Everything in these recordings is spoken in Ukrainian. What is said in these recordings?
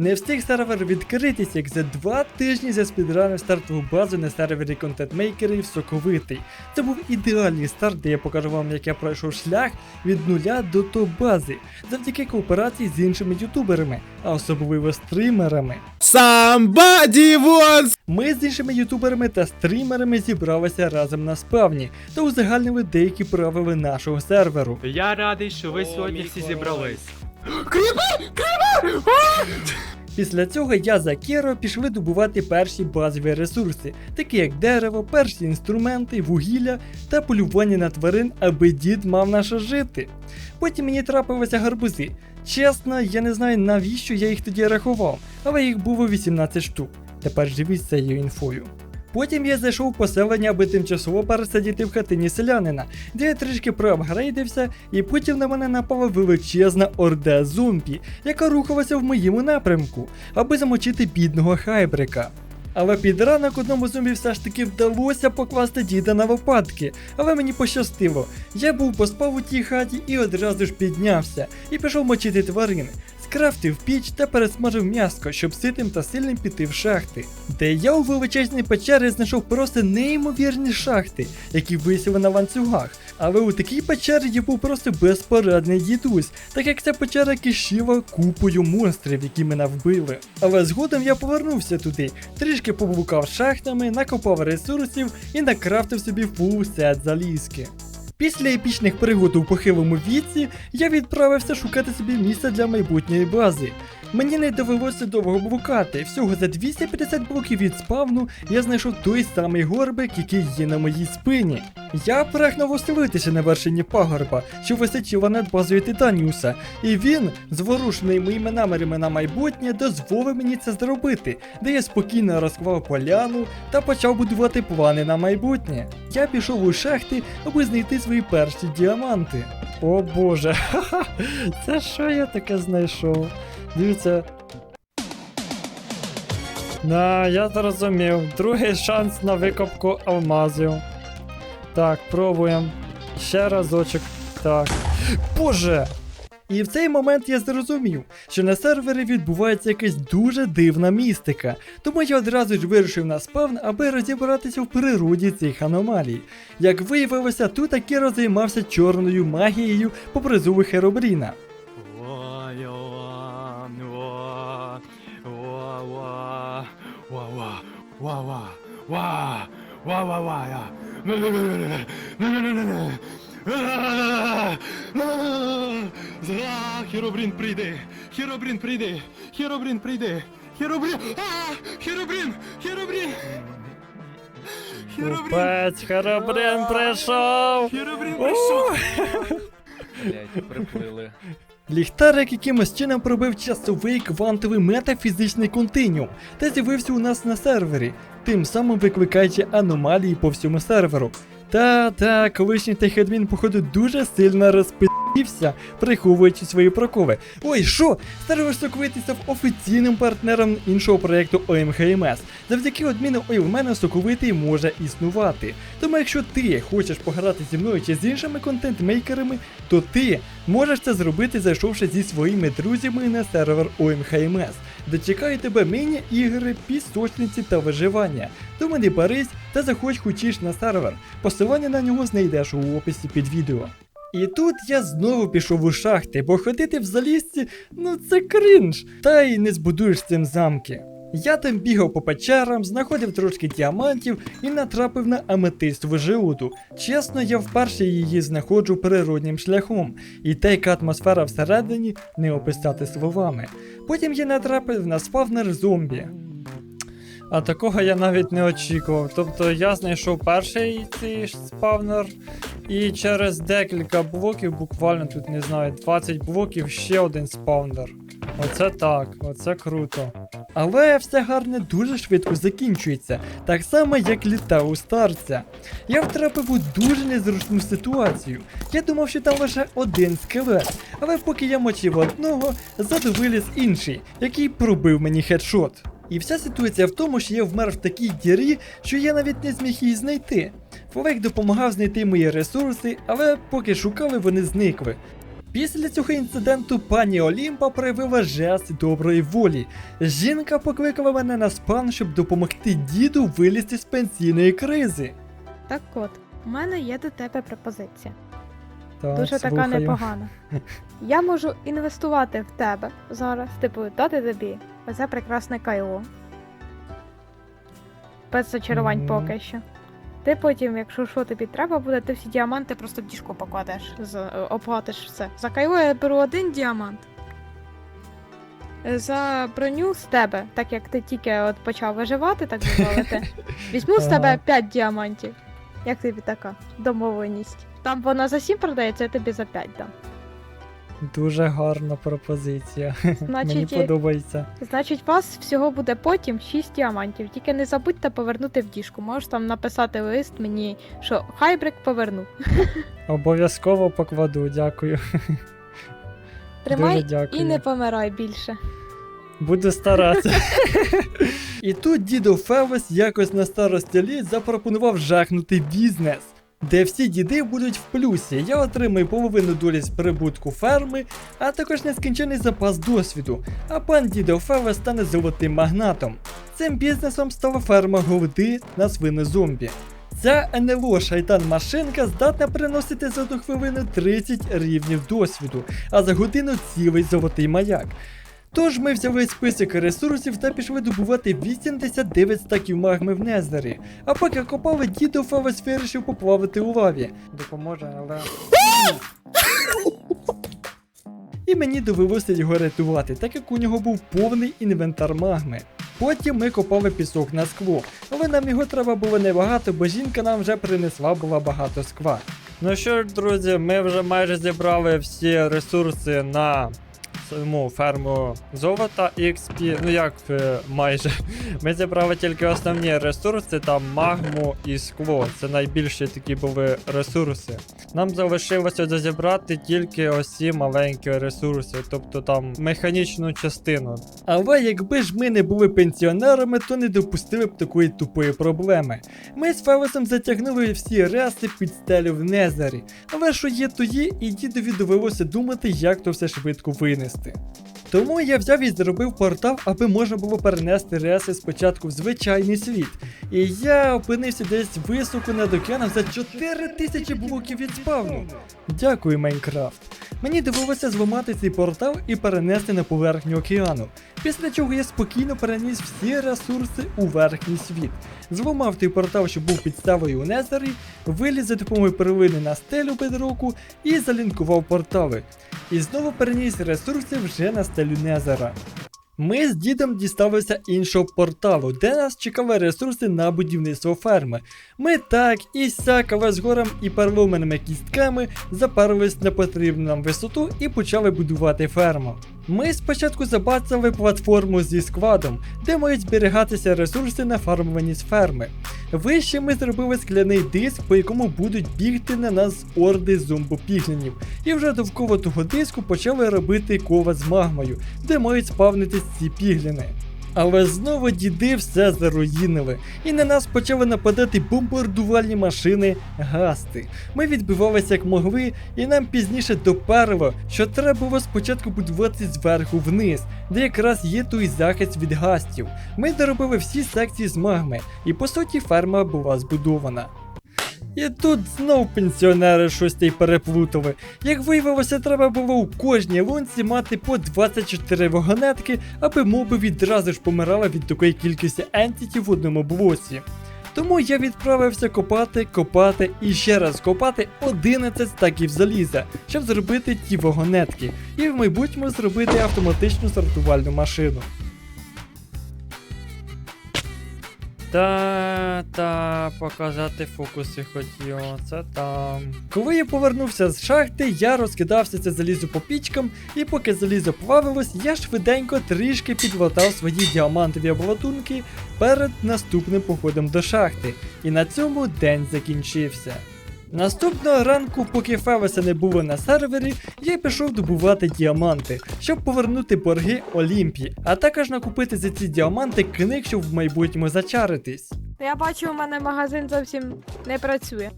Не встиг сервер відкритись, як за два тижні за спідранив стартову базу на сервері контентмейкерів Соковитий. Це був ідеальний старт, де я покажу вам, як я пройшов шлях від нуля до топ-бази, завдяки кооперації з іншими ютуберами, а особливо стрімерами. Somebody wants Ми з іншими ютуберами та стрімерами зібралися разом на спавні та узагальнили деякі правила нашого серверу. Я радий, що ви сьогодні всі зібрались. Після цього я за Керо пішли добувати перші базові ресурси, такі як дерево, перші інструменти, вугілля та полювання на тварин, аби дід мав на що жити. Потім мені трапилися гарбузи. Чесно, я не знаю навіщо я їх тоді рахував, але їх було 18 штук. Тепер живіть з цією інфою. Потім я зайшов в поселення, аби тимчасово пересидіти в хатині селянина, де я трішки проапгрейдився, і потім на мене напала величезна орда зомбі, яка рухалася в моєму напрямку, аби замочити бідного хайбрика. Але під ранок одному зомбі все ж таки вдалося покласти діда на лопатки, але мені пощастило. Я був поспав у тій хаті і одразу ж піднявся і пішов мочити тварин. Скрафтив піч та пересмажив м'яско, щоб ситим та сильним піти в шахти. Де я у величезній печері знайшов просто неймовірні шахти, які висіли на ланцюгах. Але у такій печері я був просто безпорадний дідусь, так як ця печера кишіла купою монстрів, які мене вбили. Але згодом я повернувся туди, трішки поблукав шахтами, накопав ресурсів і накрафтив собі фул сет залізки. Після епічних пригод у похилому віці я відправився шукати собі місце для майбутньої бази. Мені не довелося довго блукати. Всього за 250 блоків від спавну я знайшов той самий горбик, який є на моїй спині. Я прагнув оселитися на вершині пагорба, що височила над базою Титаніуса, і він, зворушений моїми намірами на майбутнє, дозволив мені це зробити, де я спокійно розклав поляну та почав будувати плани на майбутнє. Я пішов у шахти, аби знайти свої перші діаманти. О боже, ха-ха, це що я таке знайшов? Дивіться. Да, я зрозумів. Другий шанс на викопку алмазів. Так, пробуємо. Ще разочок. Так. Боже! І в цей момент я зрозумів, що на сервері відбувається якась дуже дивна містика, тому я одразу ж вирушив на спавн, аби розібратися в природі цих аномалій. Як виявилося, тут Акіро займався чорною магією по призову Херобріна. Херобрін прийде! Херобрін прийде! Херобрін прийде! Херобрін! А! Херобрін! Херобрін! Херобрін! Купець Херобрін прийшов! Херобрін О! прийшов! Блять, приплили. Ліхтарик якимось чином пробив часовий квантовий метафізичний континіум та з'явився у нас на сервері, тим самим викликаючи аномалії по всьому серверу. Та та колишній техадмін, походу, дуже сильно розпитівся, приховуючи свої прокови. Ой, що? Сервер соковитий став офіційним партнером іншого проєкту ОМХМС. Завдяки адміну ОМН соковитий може існувати. Тому якщо ти хочеш пограти зі мною чи з іншими контент-мейкерами, то ти можеш це зробити, зайшовши зі своїми друзями на сервер ОМХМС, де чекають тебе міні-ігри, пісочниці та виживання. Тому не барись та заходь хочеш на сервер. Посилання на нього знайдеш у описі під відео. І тут я знову пішов у шахти, бо ходити в залізці, ну це крінж, та й не збудуєш цим замки. Я там бігав по печерам, знаходив трошки діамантів і натрапив на аметистову желуду. Чесно, я вперше її знаходжу природнім шляхом, і та яка атмосфера всередині не описати словами. Потім я натрапив на спавнер зомбі. А такого я навіть не очікував. Тобто я знайшов перший цей спавнер, і через декілька блоків, буквально тут не знаю, 20 блоків ще один спавнер. Оце так, оце круто. Але все гарне дуже швидко закінчується, так само як літа у старця. Я втрапив у дуже незручну ситуацію. Я думав, що там лише один скелет, але поки я мочив одного, ззаду виліз інший, який пробив мені хедшот. І вся ситуація в тому, що я вмер в такій дірі, що я навіть не зміг її знайти. Фовек допомагав знайти мої ресурси, але поки шукали, вони зникли. Після цього інциденту пані Олімпа проявила жест доброї волі. Жінка покликала мене на спан, щоб допомогти діду вилізти з пенсійної кризи. Так от, у мене є до тебе пропозиція. Так, Дуже така непогана. Я можу інвестувати в тебе зараз, типу, дати тобі оце прекрасне кайло. Без зачарувань Мгм. поки що. Ти потім, якщо що тобі треба буде, ти всі діаманти просто в діжку покладеш, е, оплатиш все. За кайло я беру один діамант. За броню з тебе, так як ти тільки от почав виживати, так би мовити, візьму з тебе 5 діамантів. Як тобі така домовленість? Там вона за 7 продається, я тобі за 5 дам. Дуже гарна пропозиція. Мені Значить, е, подобається. значить, вас всього буде потім 6 діамантів. Тільки не забудьте повернути в діжку. Можеш там написати лист мені, що хайбрик поверну. Обов'язково покладу, дякую. Тримай Дуже дякую. і не помирай більше. Буду старатися. І тут дідо Февес якось на старості літ запропонував жахнути бізнес. Де всі діди будуть в плюсі, я отримаю половину долі з прибутку ферми, а також нескінчений запас досвіду, а пан дідо Февес стане золотим магнатом. Цим бізнесом стала ферма Говди на свинозомбі. Ця НЛО шайтан машинка здатна приносити за одну хвилину 30 рівнів досвіду, а за годину цілий золотий маяк. Тож ми взяли список ресурсів та пішли добувати 89 стаків магми в Незері. А поки копали, дідо Фавес вирішив поплавати у лаві. Допоможе, але. І мені довелося його рятувати, так як у нього був повний інвентар магми. Потім ми копали пісок на скло, але нам його треба було небагато, бо жінка нам вже принесла була багато скла. Ну що ж, друзі, ми вже майже зібрали всі ресурси на саму ферму золота XP. Ну як е, майже. Ми зібрали тільки основні ресурси, там магму і скло. Це найбільші такі були ресурси. Нам залишилося дозібрати тільки ось ці маленькі ресурси, тобто там механічну частину. Але якби ж ми не були пенсіонерами, то не допустили б такої тупої проблеми. Ми з Февесом затягнули всі реси під стелю в Незері. Але що є, то є, і дідові довелося думати, як то все швидко винести. este, Тому я взяв і зробив портал, аби можна було перенести реси спочатку в звичайний світ. І я опинився десь високо над океаном за 4000 блоків від спавну. Дякую, Майнкрафт. Мені довелося зламати цей портал і перенести на поверхню океану. Після чого я спокійно переніс всі ресурси у верхній світ. Зламав той портал, що був підставою у Незері, виліз за допомогою перлини на стелю бедроку і залінкував портали. І знову переніс ресурси вже на стелю Незера. Ми з дідом дісталися іншого порталу, де нас чекали ресурси на будівництво ферми. Ми так і сяк, але з горем і первоминими кістками запарились на потрібну нам висоту і почали будувати ферму. Ми спочатку забацали платформу зі складом, де мають зберігатися ресурси нафармовані з ферми. Вище ми зробили скляний диск, по якому будуть бігти на нас орди зомбопіглінів. І вже довкола того диску почали робити кова з магмою, де мають спавнитись ці пігліни. Але знову діди все заруїнили, і на нас почали нападати бомбардувальні машини гасти. Ми відбивалися як могли, і нам пізніше доперло, що треба було спочатку будувати зверху вниз, де якраз є той захист від гастів. Ми доробили всі секції з магми, і по суті ферма була збудована. І тут знов пенсіонери щось та переплутали. Як виявилося, треба було у кожній лунці мати по 24 вагонетки, аби моби відразу ж помирали від такої кількості ентітів в одному блоці. Тому я відправився копати, копати і ще раз копати 11 стаків заліза, щоб зробити ті вагонетки, і в майбутньому зробити автоматичну сортувальну машину. Та та показати фокуси хотів, це там. Коли я повернувся з шахти, я розкидався це залізо по пічкам, і поки залізо плавилось, я швиденько трішки підлатав свої діамантові обладунки перед наступним походом до шахти. І на цьому день закінчився. Наступного ранку, поки Февеса не було на сервері, я пішов добувати діаманти, щоб повернути борги Олімпії, а також накупити за ці діаманти книг, щоб в майбутньому зачаритись. Я бачу, у мене магазин зовсім не працює.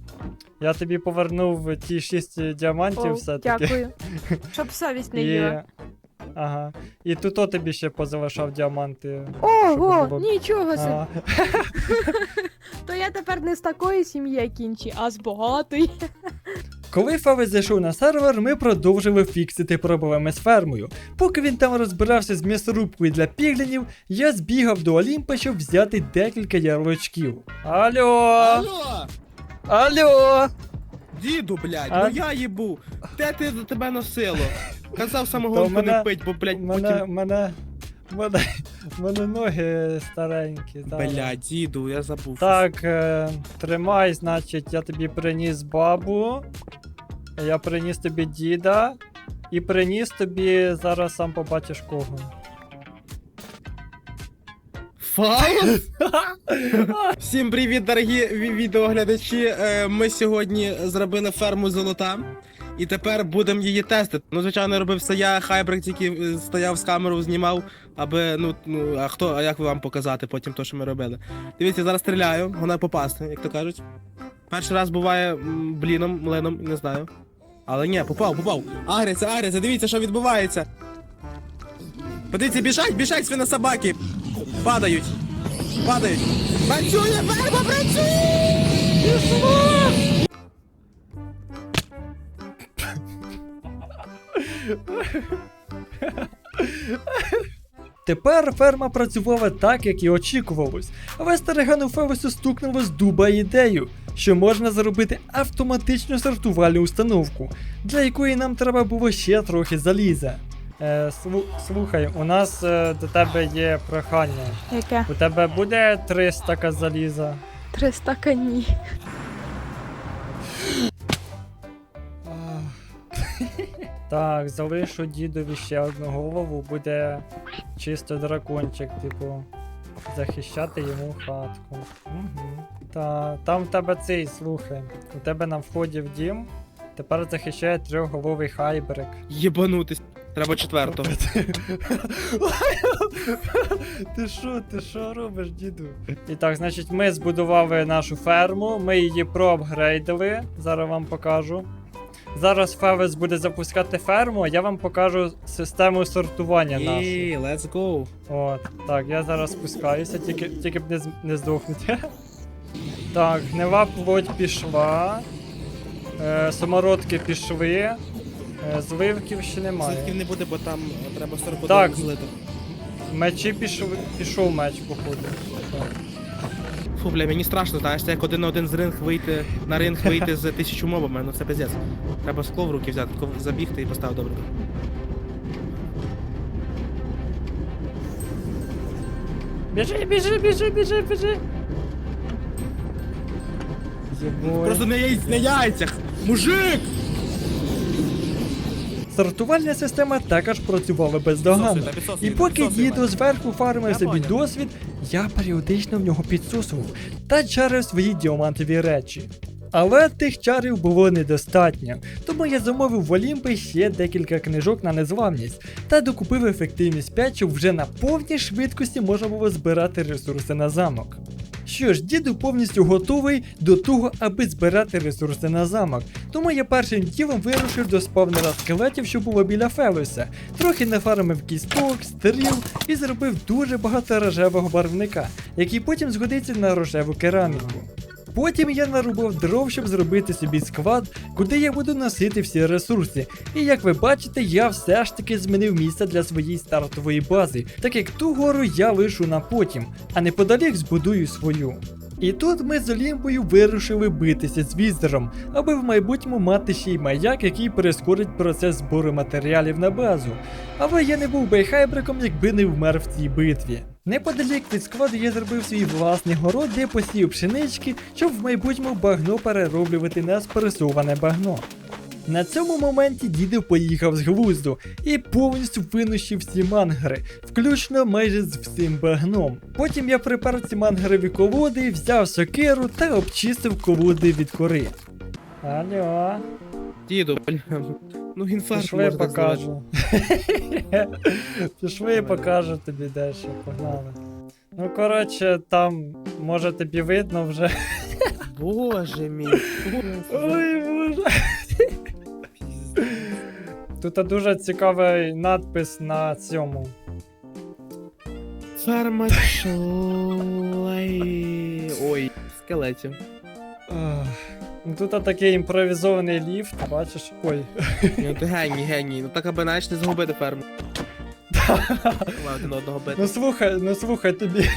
Я тобі повернув ті шість діамантів О, все-таки. дякую. Щоб совість не І... їла. Ага. І тут о тобі ще позалишав діаманти. Ого, було- нічого собі. То я тепер не з такої сім'ї, як інші, а з багатої. Коли Фаве зайшов на сервер, ми продовжили фіксити проблеми з фермою. Поки він там розбирався з м'ясорубкою для піглінів, я збігав до Олімпа, щоб взяти декілька ярличків. Алло! Алло! Алло! Діду, блядь, А? ну я їбу. Де ти за тебе носило? Казав самогонку в мене- не пить, бо, блядь, потім... мене, мене, мене ноги старенькі. зараз. Блядь, діду, я забув. Так, е, тримай, значить, я тобі приніс бабу, я приніс тобі діда, і приніс тобі зараз сам побачиш кого. Фаус? Всім привіт, дорогі ві- відеоглядачі. Е, Ми сьогодні зробили ферму золота. І тепер будемо її тестити. Ну, звичайно, робив все я, Хайбрик тільки е, стояв з камерою, знімав, аби, ну, ну, а хто, а як вам показати потім те, що ми робили. Дивіться, зараз стріляю, вона попасти, як то кажуть. Перший раз буває бліном, млином, не знаю. Але ні, попав, попав. Агриться, агриться, дивіться, що відбувається. Подивіться, біжать, біжать свинособаки. Падають. Падають. Працює, верба, працює! Пішло! Тепер ферма працювала так, як і очікувалось, але старигану Февесу стукнуло з дуба ідею, що можна зробити автоматичну сортувальну установку, для якої нам треба було ще трохи заліза. Е, слу- слухай, у нас е, до тебе є прохання. Яке? У тебе буде 300 заліза. Триста кані. Так, залишу дідові ще одну голову, буде чисто дракончик, типу, захищати йому хатку. Угу. Та там в тебе цей, слухай. У тебе на вході в дім тепер захищає трьохголовий хайбрик. Єбанутись. Треба четвертого. ти що, ти що робиш, діду? І так, значить, ми збудували нашу ферму, ми її проапгрейдили. Зараз вам покажу. Зараз Февес буде запускати ферму, а я вам покажу систему сортування нашу. Єй, let's go. От, так, я зараз спускаюся, тільки, тільки б не, з- не здохнути. Так, гнила плоть пішла. Е, самородки пішли. Е, зливків ще немає. Слідків не буде, бо там треба 41 Так. злити. Мечі пішов, пішов меч, походу. Так. Фу, бля, мені страшно, знаєш, це як один на один з ринг вийти, на ринг вийти з тисячу мобами, ну це пиздец. Треба скло в руки взяти, тако забігти і поставити добре. Біжи, біжи, біжи, біжи, біжи. Просто на, яй... на яйцях! Мужик! Сортувальна система також працювала бездоганно. Підсосуй, та підсосуй, І поки підсосуй діду зверху фармив собі досвід, я періодично в нього підсосував та чарив свої діамантові речі. Але тих чарів було недостатньо, тому я замовив в Олімпі ще декілька книжок на незламність та докупив ефективність 5, щоб вже на повній швидкості можна було збирати ресурси на замок. Що ж, діду повністю готовий до того, аби збирати ресурси на замок. Тому я першим ділом вирушив до спавнера скелетів, що було біля Фелеса. трохи нафармив кісток, стріл і зробив дуже багато рожевого барвника, який потім згодиться на рожеву кераміку. Потім я нарубав дров, щоб зробити собі склад, куди я буду носити всі ресурси. І як ви бачите, я все ж таки змінив місце для своєї стартової бази, так як ту гору я лишу на потім, а неподалік збудую свою. І тут ми з Олімпою вирушили битися з візером, аби в майбутньому мати ще й маяк, який прискорить процес збору матеріалів на базу. Але я не був би хайбриком, якби не вмер в цій битві. Неподалік від складу я зробив свій власний город, де посів пшенички, щоб в майбутньому багно перероблювати на спресоване багно. На цьому моменті дідо поїхав з глузду і повністю винищив всі мангри, включно майже з всім багном. Потім я припер ці мангрові колоди, взяв сокиру та обчистив колоди від кори. Алло, Діду. Ну інфаркт пішли здавати. покажу. Пішли покажу тобі дещо, погнали. Ну, коротше, там може тобі видно вже. Боже мій. Ой, боже. Тут дуже цікавий надпис на цьому. Ферма. Ой, скелетів. Ах, Тут такий імпровізований ліфт, бачиш. Ой. Ну ти геній, геній. Ну так аби знаєш не згубити ферму. Ладно, одного бити. Ну слухай, ну слухай, тобі.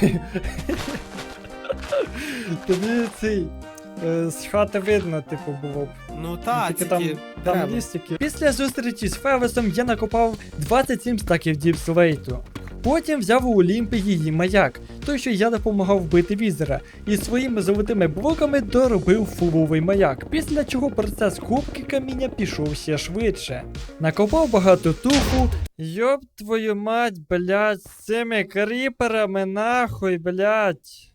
тобі цей. е, З хати видно, типу, було б. Ну так, Тільки тільки там, там треба. лістики. Після зустрічі з Февесом я накопав 27 стаків діпслейту. Потім взяв у Олімпі її маяк, той, що я допомагав вбити візера, і своїми золотими блоками доробив фуловий маяк, після чого процес кубки каміння пішов ще швидше. Накопав багато туфу. Йоп твою мать, блядь, з цими кріперами нахуй, блядь.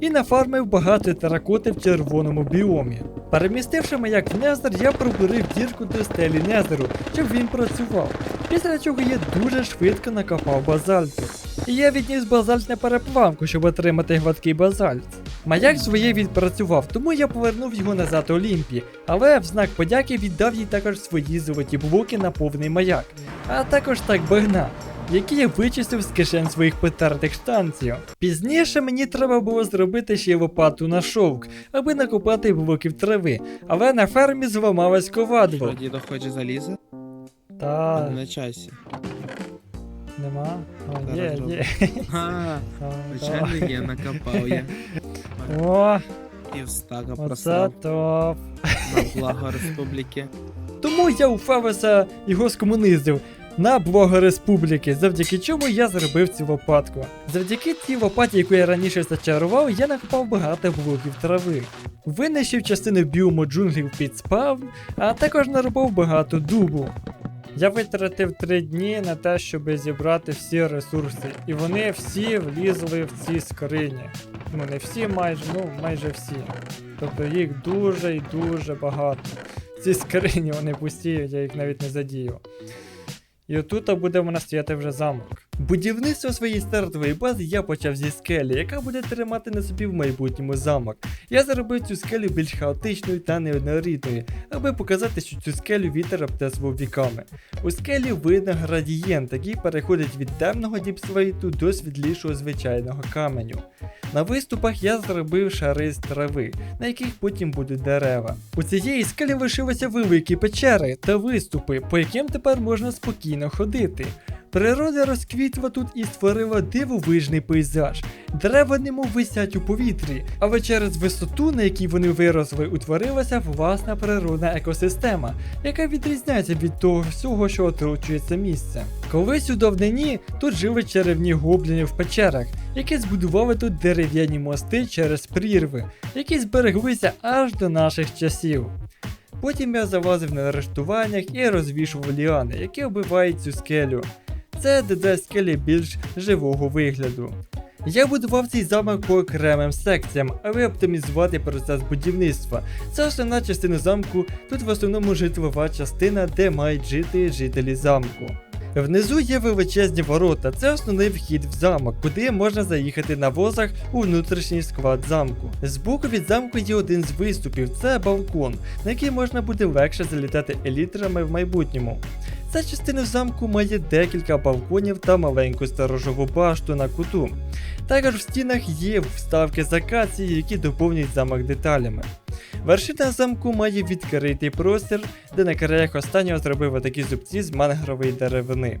І нафармив багато теракоти в червоному біомі. Перемістивши маяк в Незер, я пробурив дірку до стелі Незеру, щоб він працював. Після чого я дуже швидко накопав базальту. І я відніс базальт на переплавку, щоб отримати гладкий базальт. Маяк своє відпрацював, тому я повернув його назад Олімпі, але в знак подяки віддав їй також свої золоті блоки на повний маяк, а також так багна, які я вичистив з кишень своїх потертих штанців. Пізніше мені треба було зробити ще лопату на шовк, аби накопати блоків трави, але на фермі зламалось ковадло. Що, дідо хоче заліза? Та на часі. нема. Зараз є, є. А, звичайно є, накопав я. О, Півстака оце просрав топ. на благо республіки. Тому я у Февеса його скомунизив на благо республіки, завдяки чому я зробив цю лопатку. Завдяки цій лопаті, яку я раніше зачарував, я накопав багато блоків трави. Винищив частину біому джунглів під спавн, а також наробив багато дубу. Я витратив три дні на те, щоб зібрати всі ресурси, і вони всі влізли в ці скрині. Ну не всі майже, ну майже всі. Тобто їх дуже і дуже багато. Ці скрині вони пусті, я їх навіть не задію. І отут буде в мене стояти вже замок. Будівництво своєї стартової бази я почав зі скелі, яка буде тримати на собі в майбутньому замок. Я зробив цю скелю більш хаотичною та неоднорідною, аби показати, що цю скелю вітер обтесував віками. У скелі видно градієнт, який переходить від темного діпслейту до світлішого звичайного каменю. На виступах я зробив шари з трави, на яких потім будуть дерева. У цієї скелі лишилися великі печери та виступи, по яким тепер можна спокійно ходити. Природа розквітла тут і створила дивовижний пейзаж. Дерева немов висять у повітрі, але через висоту, на якій вони виросли, утворилася власна природна екосистема, яка відрізняється від того всього, що оточує це місце. Колись у давнині тут жили черевні гобліни в печерах, які збудували тут дерев'яні мости через прірви, які збереглися аж до наших часів. Потім я залазив на арештуваннях і розвішував ліани, які оббивають цю скелю. Це додає скелі більш живого вигляду. Я будував цей замок по окремим секціям, аби оптимізувати процес будівництва. Це основна частина замку, тут в основному житлова частина, де мають жити жителі замку. Внизу є величезні ворота, це основний вхід в замок, куди можна заїхати на возах у внутрішній склад замку. Збоку від замку є один з виступів, це балкон, на який можна буде легше залітати елітрами в майбутньому. Ця частина замку має декілька балконів та маленьку сторожову башту на куту. Також в стінах є вставки з акації, які доповнюють замок деталями. Вершина замку має відкритий простір, де на краях останнього зробив такі зубці з мангрової деревини.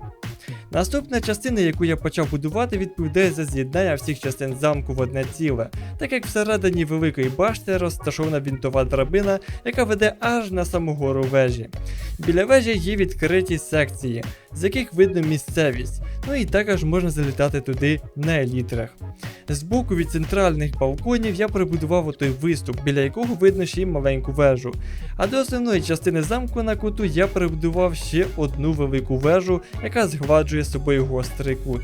Наступна частина, яку я почав будувати, відповідає за з'єднання всіх частин замку в одне ціле, так як всередині великої башти розташована вінтова драбина, яка веде аж на саму гору вежі. Біля вежі є відкриті секції, з яких видно місцевість, ну і також можна залітати туди на елітрах. Збоку від центральних балконів я прибудував отой виступ, біля якого видно ще й маленьку вежу. А до основної частини замку на куту я прибудував ще одну велику вежу, яка згладжує собою гострий кут.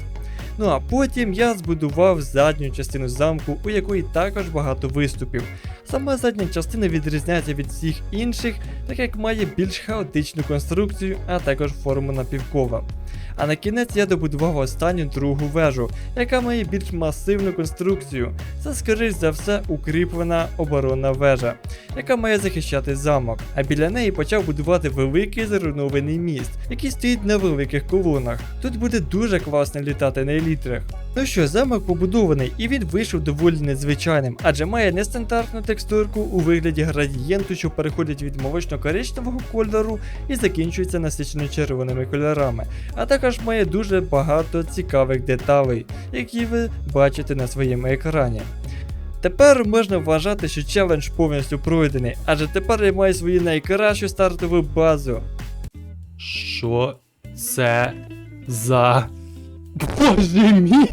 Ну а потім я збудував задню частину замку, у якої також багато виступів. Сама задня частина відрізняється від всіх інших, так як має більш хаотичну конструкцію, а також форму напівкова. А на кінець я добудував останню другу вежу, яка має більш масивну конструкцію. Це, скоріш за все, укріплена оборонна вежа, яка має захищати замок. А біля неї почав будувати великий зруйнований міст, який стоїть на великих колонах. Тут буде дуже класно літати на елітрах. Ну що, замок побудований, і він вийшов доволі незвичайним, адже має нестандартну текстурку у вигляді градієнту, що переходить від молочно-коричневого кольору і закінчується насичено червоними кольорами, а також має дуже багато цікавих деталей, які ви бачите на своєму екрані. Тепер можна вважати, що челендж повністю пройдений, адже тепер я маю свою найкращу стартову базу. Що це за. Боже мій!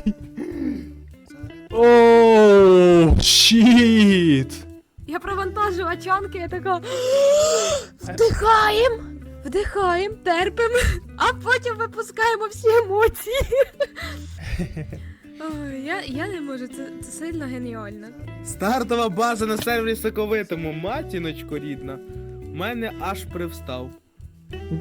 Щіт! Я провантажила чанки, я така. Вдихаємо! Вдихаємо, терпимо, а потім випускаємо всі емоції. Ой, я, я не можу, це, це сильно геніально. Стартова база на сервері соковитому, матіночко рідна. Мене аж привстав.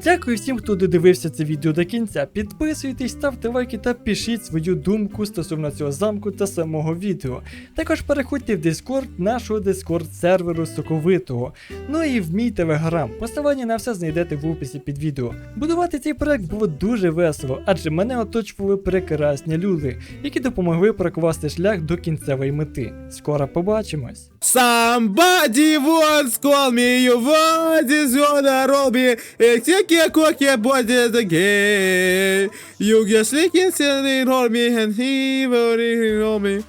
Дякую всім, хто додивився це відео до кінця. Підписуйтесь, ставте лайки та пишіть свою думку стосовно цього замку та самого відео. Також переходьте в Discord нашого Discord серверу Соковитого. Ну і в мій телеграм. Посилання на все знайдете в описі під відео. Будувати цей проект було дуже весело, адже мене оточували прекрасні люди, які допомогли прокласти шлях до кінцевої мети. Скоро побачимось! Somebody once called me, you want is gonna roll me, Sekia Kokia Boy There's a game You just sneaking, sending on me, and he voting me.